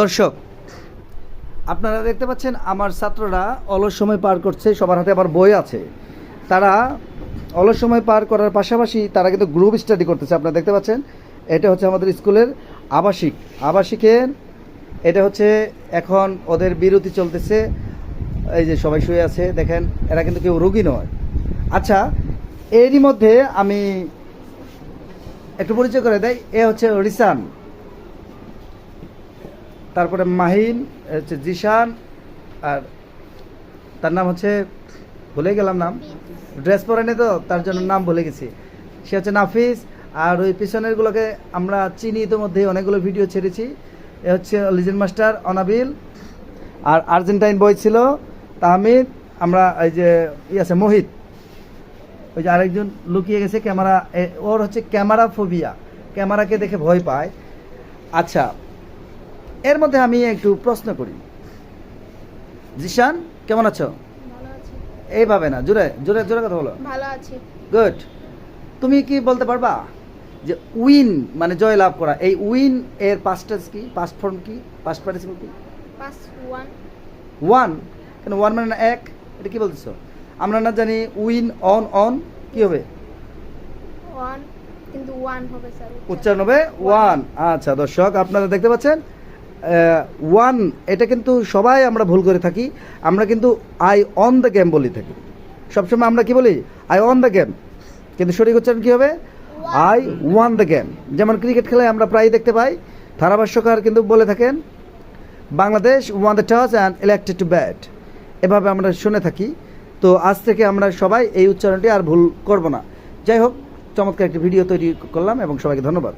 দর্শক, আপনারা দেখতে পাচ্ছেন আমার ছাত্ররা অলস সময় পার করছে, সবার হাতে আবার বই আছে। তারা অলস সময় পার করার পাশাপাশি তারা কিন্তু গ্রুপ স্টাডি করতেছে, আপনারা দেখতে পাচ্ছেন? এটা হচ্ছে আমাদের স্কুলের আবাসিক। আবাসিকের, এটা হচ্ছে এখন ওদের বিরতি চলতেছে। এই যে সবাই শুয়ে আছে, দেখেন, এরা কিন্তু কেউ রোগী নয়। আচ্ছা এরই মধ্যে আমি একটু পরিচয় করে দেয় এ হচ্ছে রিসান। তারপরে মাহিন হচ্ছে জিশান, আর তার নাম হচ্ছে ভুলে গেলাম নাম। ড্রেস পরেনি তো, তার জন্য নাম ভুলে গেছি। সে হচ্ছে নাফিস, আর ওই পিছনেরগুলোকে আমরা চিনি ইতিমধ্যে অনেকগুলো ভিডিও ছেড়েছি। এ হচ্ছে লিজেন্ড মাস্টার অনাবিল, আর আর্জেন্টাইন বয় ছিল তাহমিদ, আমরা এই যে ই আছে মোহিত। ওই যে আরেকজন লুকিয়ে গেছে ক্যামেরা ওর হচ্ছে ক্যামেরা ফোবিয়া। ক্যামেরাকে দেখে ভয় পায়। আচ্ছা এর মধ্যে আমি একটু প্রশ্ন করি। জিশান কেমন আছো? এইভাবে না জোরে জোরে জোরে কথা বলো। ভালো আছি। গুড তুমি কি বলতে পারবা যে উইন মানে জয় লাভ করা এই উইন এর পাস্ট টেন্স কি পাস্ট ফর্ম কি পাস্ট পার্টিসিপল কি? পাস ওয়ান ওয়ান কেন ওয়ান মানে না এক? এটা কি বলতেছো? আমরা না জানি উইন অন অন কি হবে? ওয়ান কিন্তু ওয়ান হবে স্যার উচ্চারণ হবে ওয়ান আচ্ছা দর্শক আপনারা দেখতে পাচ্ছেন ওয়ান এটা কিন্তু সবাই আমরা ভুল করে থাকি। আমরা কিন্তু আই অন দ্য গেম বলি থাকি। সবসময় আমরা কি বলি? আই অন দ্য গেম কিন্তু সঠিক উচ্চারণ কী হবে? আই ওয়ান দ্য গেম যেমন ক্রিকেট খেলায় আমরা প্রায় দেখতে পাই, ধারাভাষ্যকার কিন্তু বলে থাকেন, Bangladesh won the toss and elected to bat এভাবে আমরা শুনে থাকি। তো আজ থেকে আমরা সবাই এই উচ্চারণটি আর ভুল করব না। যাই হোক, চমৎকার একটি ভিডিও তৈরি করলাম এবং সবাইকে ধন্যবাদ।